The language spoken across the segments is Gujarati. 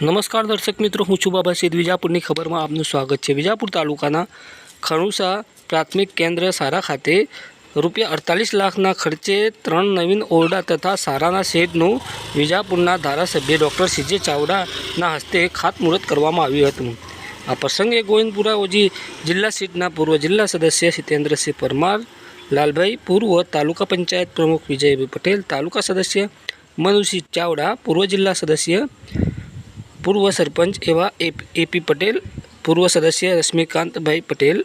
નમસ્કાર દર્શક મિત્રો, હું છું બાબા સૈદ વિજાપુરની ખબરમાં આપનું સ્વાગત છે. વિજાપુર તાલુકાના ખણુસા પ્રાથમિક કેન્દ્ર સારા ખાતે રૂપિયા અડતાલીસ લાખના ખર્ચે ત્રણ નવીન ઓરડા તથા સારાના શેડનું વિજાપુરના ધારાસભ્ય ડૉક્ટર સીજે ચાવડાના હસ્તે ખાતમુહૂર્ત કરવામાં આવ્યું હતું. આ પ્રસંગે ગોવિંદપુરા ઓજી જિલ્લા સીટના પૂર્વ જિલ્લા સદસ્ય સિતેન્દ્રસિંહ પરમાર, લાલભાઈ પૂર્વ તાલુકા પંચાયત પ્રમુખ વિજયભાઈ પટેલ, તાલુકા સદસ્ય મનુસિંહ ચાવડા, પૂર્વ જિલ્લા સદસ્ય પૂર્વ સરપંચ એવા એપ- પટેલ, પૂર્વ સદસ્ય રશ્મિકાંતભાઈ પટેલ,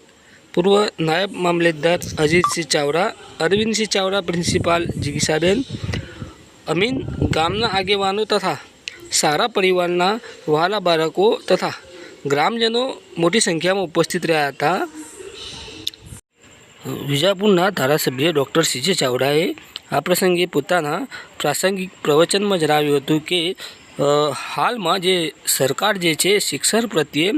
પૂર્વ નાયબ મામલતદાર અજીતસિંહ ચાવડા, અરવિંદસિંહ ચાવડા પ્રિન્સિપાલ જિગીસાબેન, અમીન ગામના આગેવાનો તથા સારા પરિવારના વહાલા બાળકો તથા ગ્રામજનો મોટી સંખ્યામાં ઉપસ્થિત રહ્યા હતા. વિજાપુરના ધારાસભ્ય ડૉક્ટર સીજે ચાવડાએ આ પ્રસંગે પોતાના પ્રાસંગિક પ્રવચનમાં જણાવ્યું હતું કે હાલમાં જે સરકાર જે છે, શિક્ષણ પ્રત્યે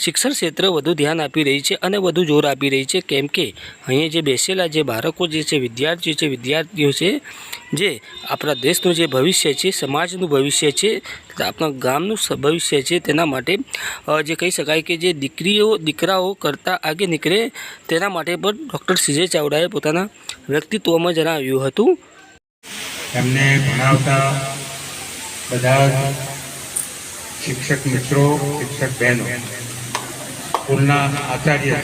શિક્ષણ ક્ષેત્રે વધુ ધ્યાન આપી રહી છે અને વધુ જોર આપી રહી છે. કેમ કે અહીંયા જે બેસેલા જે બાળકો જે છે, વિદ્યાર્થીઓ છે વિદ્યાર્થીઓ છે, જે આપણા દેશનું જે ભવિષ્ય છે, સમાજનું ભવિષ્ય છે, આપણા ગામનું ભવિષ્ય છે, તેના માટે જે કહી શકાય કે જે દીકરીઓ, દીકરાઓ કરતાં આગે નીકળે તેના માટે પણ ડૉક્ટર સીજે ચાવડાએ પોતાના વ્યક્તિત્વમાં જણાવ્યું હતું. એમને ભણાવતા બધા શિક્ષક મિત્રો, શિક્ષક બહેનો, સ્કૂલના આચાર્ય,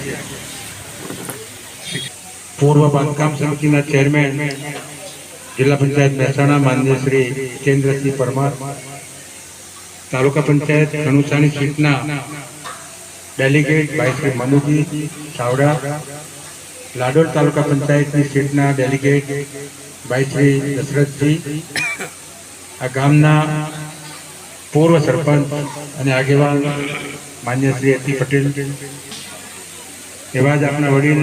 પૂર્વ બાંધકામ સમિતિના ચેરમેન, જિલ્લા પંચાયત મહેસાણા માન્ય શ્રી જીતેન્દ્રસિંહ પરમાર, તાલુકા પંચાયત ધનુષાની સીટના ડેલિગેટ ભાઈ શ્રી મનુજી ચાવડા, લાડોલ તાલુકા પંચાયતની સીટના ડેલિગેટ ભાઈ શ્રી દશરથજી આ ગામના પૂર્વ સરપંચ અને આગેવાન માન્ય શ્રી અતિ પટેલ. એવા જ આપણા વડીલ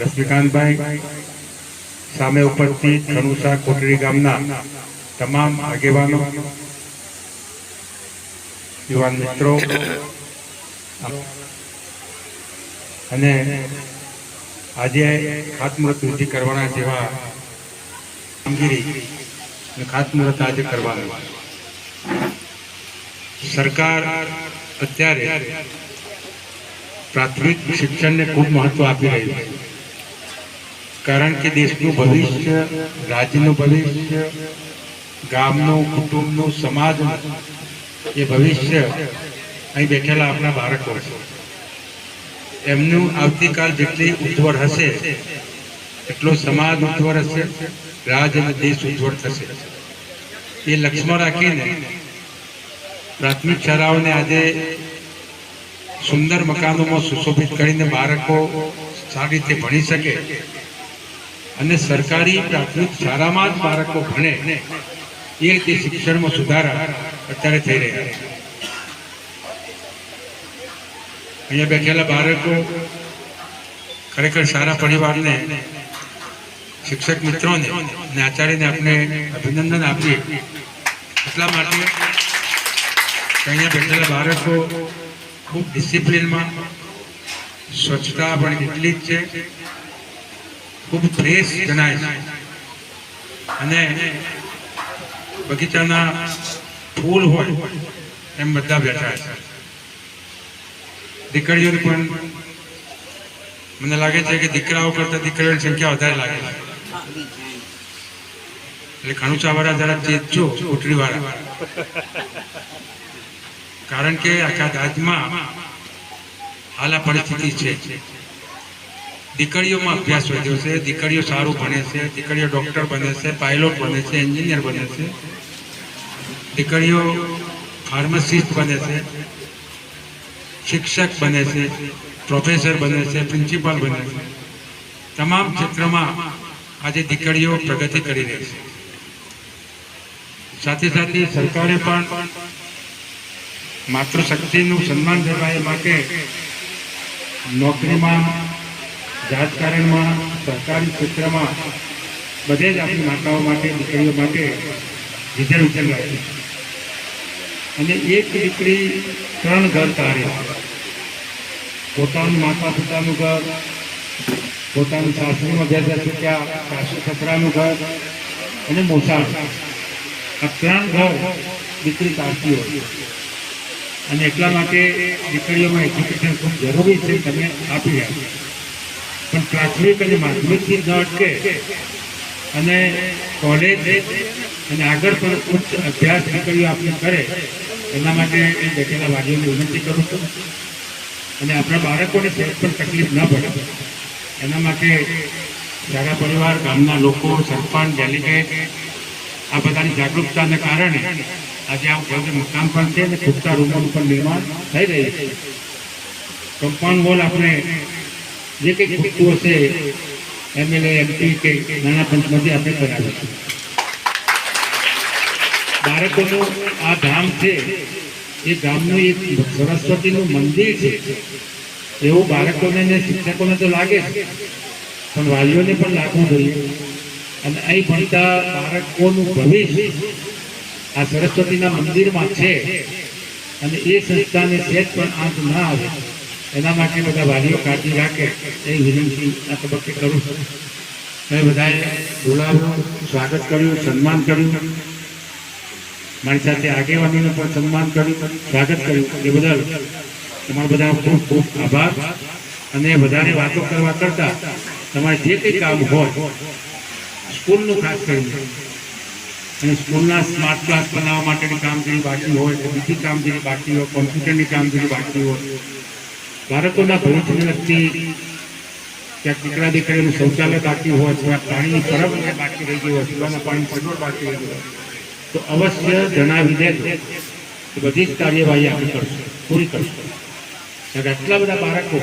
રશ્મિકાંતભાઈ સામે ઉપસ્થિત ખનુસા કોટડી ગામના તમામ આગેવાનો, યુવાન મિત્રો, અને આજે ખાતમુહૂર્ત વિધિ કરવાના જેવા કામગીરી અને ખાતમુહૂર્ત આજે કરવાનું સરકાર અત્યારે પ્રાથમિક શિક્ષણને ખૂબ મહત્વ આપી રહી છે. કારણ કે દેશનું ભવિષ્ય, રાજ્યનું ભવિષ્ય, ગામનું, કુટુંબનું, સમાજનું, એ ભવિષ્ય અહીં બેઠેલા આપણા બાળકો છે. એમનું આવતીકાલ જેટલી ઉજ્જવળ હશે, એટલો સમાજ ઉજ્જવળ હશે. રાજ અને દેશ ઉજ્જવળ થશે. એ લક્ષ્યમાં રાખીને પ્રાથમિક શાળાઓને આજે સુંદર મકાનોમાં સુશોભિત કરીને બાળકો સારી રીતે ભણી શકે અને સરકારી પ્રાથમિક શાળામાં જ બાળકો ભણે એ રીતે શિક્ષણમાં સુધારા અત્યારે થઈ રહ્યા છે. અહીંયા બેઠેલા બાળકો ખરેખર સારા પરિવારને શિક્ષક મિત્રોને અને આચાર્યને આપણે અભિનંદન આપીએ. એટલા માટે અહીંયા બેઠેલા બાળકો ખૂબ ડિસિપ્લિનમાં સ્વચ્છતા પણ એટલી જ છે. ખૂબ ફ્રેશ જણાય છે. અને બગીચાના ફૂલ હોય એમ બધા બેઠા છે. દીકરીઓને પણ મને લાગે છે કે દીકરાઓ કરતા દીકરીઓની સંખ્યા વધારે લાગે છે. એટલે ખણુચાવાળા જરા ચેતજો કોટડીવાળા. કારણ કે આખા રાજ્યમાં હાલ પરિસ્થિતિ છે. દીકરીઓમાં અભ્યાસ વધ્યો છે, દીકરીઓ સારું ભણે છે, દીકરીઓ ડૉક્ટર બને છે પાયલોટ બને છે એન્જિનિયર બને છે. દીકરીઓ ફાર્માસિસ્ટ બને છે, શિક્ષક બને છે પ્રોફેસર બને છે પ્રિન્સિપાલ બને છે. તમામ ક્ષેત્રમાં આજે દીકરીઓ પ્રગતિ કરી રહી છે. સાથે સાથે સરકારે પણ માતૃશક્તિનું સન્માન જળવાય માટે નોકરીમાં, રાજકારણમાં, સરકારી ક્ષેત્રમાં બધે જ આપણી માતાઓ માટે, દીકરીઓ માટે રિઝર્વેશન રાખ્યું છે. અને એક દીકરી ત્રણ ઘર તારે. પોતાનું માતા પિતાનું ઘર પોતાનું સાસરીમાં બે ચૂક્યા સાસુ સસરાનું ઘર અને મોસાળ આ ત્રણ ઘર દીકરી કાઢતી હોય અને એટલા માટે દીકરીઓમાં એજ્યુકેશન ખૂબ જરૂરી છે, તમે આપી રહ્યા પણ પ્રાથમિક અને માધ્યમિકથી ન અટકે અને કોલેજ અને આગળ પણ ઉચ્ચ અભ્યાસ દીકરીઓ આપણે કરે, એના માટે એ બેઠેલા વાલીઓને વિનંતી કરું છું. અને આપણા બાળકોને સહેજ પણ તકલીફ ન પડે. એના માટે સારા પરિવાર, ગામના લોકો, સરપંચ, ડેલિગેટ, આ બધાની જાગૃતતાને કારણે આજે આ ભવ્ય મકાન પણ છે અને ખૂટતા રૂમોનું પણ નિર્માણ થઈ રહ્યું છે. કમ્પાઉન્ડ વોલ આપણે જે કંઈ ખૂટતું હશે એમએલએ એમપી કે નાના પંચમાંથી આપણે કરાવીશું બાળકોનું આ ધામ છે, એ ગામનું એક સરસ્વતીનું મંદિર છે. એવું બાળકોને ને શિક્ષકોને તો લાગે પણ વાલીઓને પણ લાગવું જોઈએ. અને અહીં ભણતા બાળકોનું ભવિષ્ય આ સરસ્વતીના મંદિરમાં છે. અને એ સંસ્થાને સેજ પણ આંચ ના આવે. એના માટે બધા વાલીઓ કાળજી રાખે. એ વિનંતી આ તબક્કે કરું છું. મેં બધાએ બોલાવ્યું સ્વાગત કર્યું, સન્માન કર્યું. મારી સાથે આગેવાનીનું પણ સન્માન કર્યું. સ્વાગત કર્યું એ બદલ. તમારા બધા ખૂબ ખૂબ આભાર. અને વધારે વાતો કરવા કરતા તમારે જે કંઈ કામ હોય, સ્કૂલનું ખાસ કરીને, અને સ્કૂલના સ્માર્ટ ક્લાસ બનાવવા માટેની કામગીરી બાકી હોય, કે બીજી કામગીરી બાકી હોય, કોમ્પ્યુટરની કામગીરી બાકી હોય, બાળકોના ભવિષ્યને લગતી ક્યાંક દીકરા દીકરીનું શૌચાલય બાકી હોય અથવા પાણીની પરબ બાકી રહી ગઈ હોય, પીવાના પાણી સગવડ બાકી રહી હોય, તો અવશ્ય જણાવી દેજો બધી જ કાર્યવાહી આપણે કરશું, પૂરી કરશું. કારણ આટલા બધા બાળકો,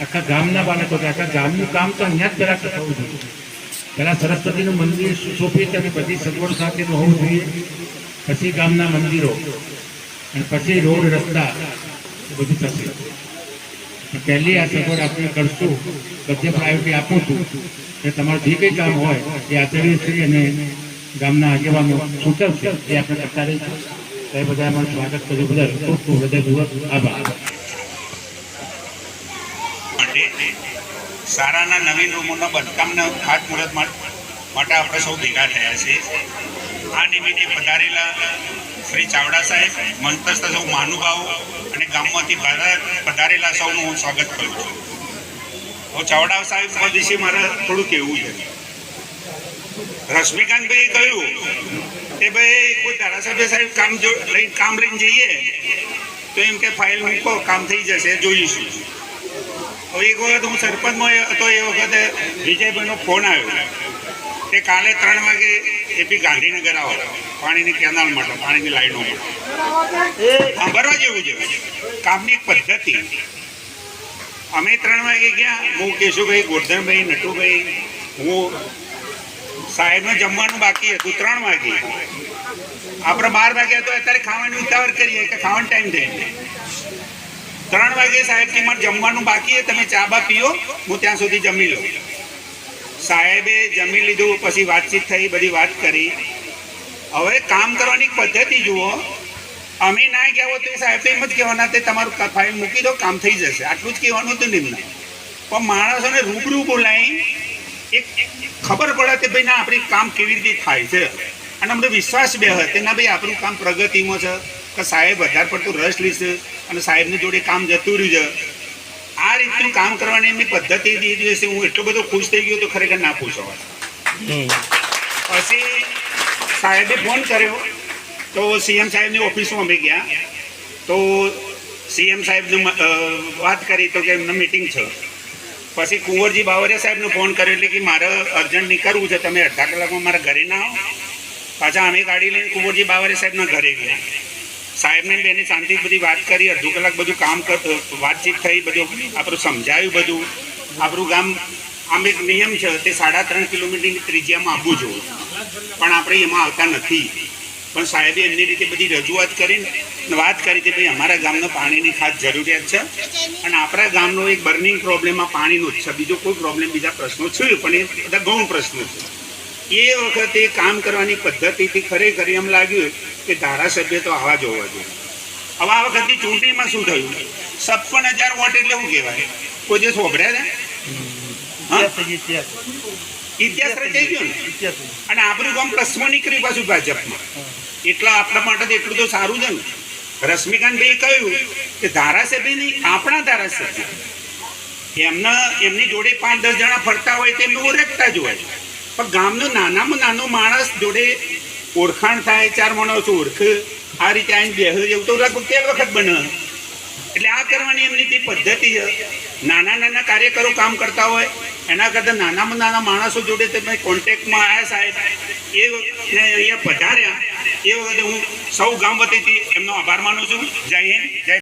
આખા ગામના બાળકો આખા ગામનું કામ તો અહીંયા જ પહેલાં થવું જોઈએ. પહેલાં સરસ્વતીનું મંદિર સુશોભિત અને બધી સગવડ સાથેનું હોવું જોઈએ. પછી ગામના મંદિરો, અને પછી રોડ, રસ્તા બધું થશે. પહેલી આ સગવડ આપણે કરશું, બધે પ્રાયોરિટી આપું છું. કે તમારું જે કંઈ કામ હોય, એ આચાર્યશ્રી અને ગામના આગેવાનો સૂચવશે, એ આપણે કરતા રહીશું. એ બધા અમારું સ્વાગત કર્યું. બદલ ખૂબ ખૂબ હૃદયપૂર્વક આભાર માટે શાળાના નવીન રૂમોના બાંધકામના ખાતમુહૂર્ત માટે આપણે સૌ ભેગા થયા છીએ. આ નિમિત્તે પધારેલા શ્રી ચાવડા સાહેબ, મંતસ્થ સૌ મહાનુભાવો અને ગામમાંથી પધારેલા સૌનું હું સ્વાગત કરું છું. હું ચાવડા સાહેબ વિશે મારે થોડું કહેવું છે. રશ્મિકાંતભાઈ કહ્યું કે ભાઈ, કોઈ ધારાસભ્ય સાહેબ કામ જો લઈ કામ લઈને જઈએ, તો એમ કે ફાઇલ મૂકો, કામ થઈ જશે, જોઈશું. હવે એક વખત હું સરપંચમાં હતો, એ વખતે વિજયભાઈનો ફોન આવ્યો. તે કાલે ત્રણ વાગે એ બી ગાંધીનગર આવો. પાણીની કેનાલ માટે, પાણીની લાઈનો માટે. સાંભળવા જેવું છે. કામની પદ્ધતિ. અમે ત્રણ વાગે ગયા. હું કેશુભાઈ, ગોરધનભાઈ, નટુભાઈ, હું, સાહેબને જમવાનું બાકી હતું ત્રણ વાગે. આપણે બાર વાગ્યા તો અત્યારે ખાવાની ઉતાવળ કરીએ કે ખાવાનો ટાઈમ થઈ ત્રણ વાગે સાહેબ કે જમવાનું બાકી તમે ચા બા પીઓ, હું ત્યાં સુધી જમી લઉં. સાહેબે જમી લીધું, પછી વાતચીત થઈ, બધી વાત કરી. હવે કામ કરવાની પદ્ધતિ જુઓ. અમે ના કહેવો તો સાહેબ એમ જ કહેવાના, તે તમારું ફાઇલ મૂકી દો, કામ થઈ જશે. આટલું જ કહેવાનું હતું નિમ્ન. પણ માણસોને રૂબરૂ બોલાવી એક ખબર પડે કે ભાઈ, ના, આપણી કામ કેવી રીતે થાય છે? અને અમને વિશ્વાસ બે હોય ના, ભાઈ, આપણું કામ પ્રગતિમાં છે. કે સાહેબ, વધારે પડતું રસ લેશે અને સાહેબની જોડે કામ જતું રહ્યું છે. આ રીતનું કામ કરવાની એમની પદ્ધતિ જે દિવસે હું એટલો બધો ખુશ થઈ ગયો તો ખરેખર ના હમ. પછી સાહેબે ફોન કર્યો તો સીએમ સાહેબની ઓફિસમાં અમે ગયા. તો સીએમ સાહેબને વાત કરી તો કે એમને મિટિંગ છે. પછી કુંવરજી બાવરિયા સાહેબને ફોન કર્યો એટલે કે મારે અર્જન્ટ નીકળવું છે તમે અડધા કલાકમાં મારા ઘરે ના આવો. પાછા અમે ગાડી લઈને કુંવરજી બાવરિયા સાહેબના ઘરે ગયા. સાહેબને બેની શાંતિ બધી વાત કરી, અડધો કલાક બધું કામ વાતચીત થઈ, બધું આપણું સમજાયું બધું. આપણું ગામ આમ એક નિયમ છે, તે સાડા ત્રણ કિલોમીટરની ત્રિજ્યામાં આવવું જોઈએ પણ આપણે એમાં આવતા નથી. પણ સાહેબે એમની રીતે બધી રજૂઆત કરીને વાત કરી કે ભાઈ, અમારા ગામનો પાણીની ખાસ જરૂરિયાત છે અને આપણા ગામનો એક બર્નિંગ પ્રોબ્લેમ આ પાણીનો જ છે. બીજો કોઈ પ્રોબ્લેમ, બીજા પ્રશ્નો છે, પણ એ બધા ગૌણ પ્રશ્નો છે. એ વખતે કામ કરવાની પદ્ધતિથી ખરેખર એમ લાગ્યું કે ધારાસભ્ય તો આવા જ હોવા જોઈએ. હવે આ વખતની ચૂંટણીમાં શું થયું? છપ્પન હજાર વોટ એટલે શું કહેવાય? કોઈ દિવસ વભર્યા ને ઇતિહાસ રચાઈ ગયો ને? અને આપણું ગામ પ્લસમાં નીકળ્યું પાછું ભાજપમાં. એટલા આપણા માટે તો એટલું તો સારું છે ને. રશ્મિકાંતભાઈ કહ્યું કે ધારાસભ્ય નહીં આપણા ધારાસભ્ય એમના એમની જોડે પાંચ દસ જણા ફરતા હોય તેમને ઓળખતા જ હોય. પણ ગામનો નાનામાં નાનો માણસ જોડે ઓળખાણ થાય ચાર માણસ ઓળખ. આ રીતે આઈને બેહ એવું તો લગભગ તે વખત બને. એટલે આ કરવાની એમની જે પદ્ધતિ છે, નાના નાના કાર્યકરો કામ કરતા હોય, એના કરતાં નાનામાં નાના માણસો જોડે તમે કોન્ટેક્ટમાં આવ્યા સાહેબ, એ વખતે અહીંયા પધાર્યા, એ વખતે હું સૌ ગામ વતીથી એમનો આભાર માનું છું. જય હિન્દ, જય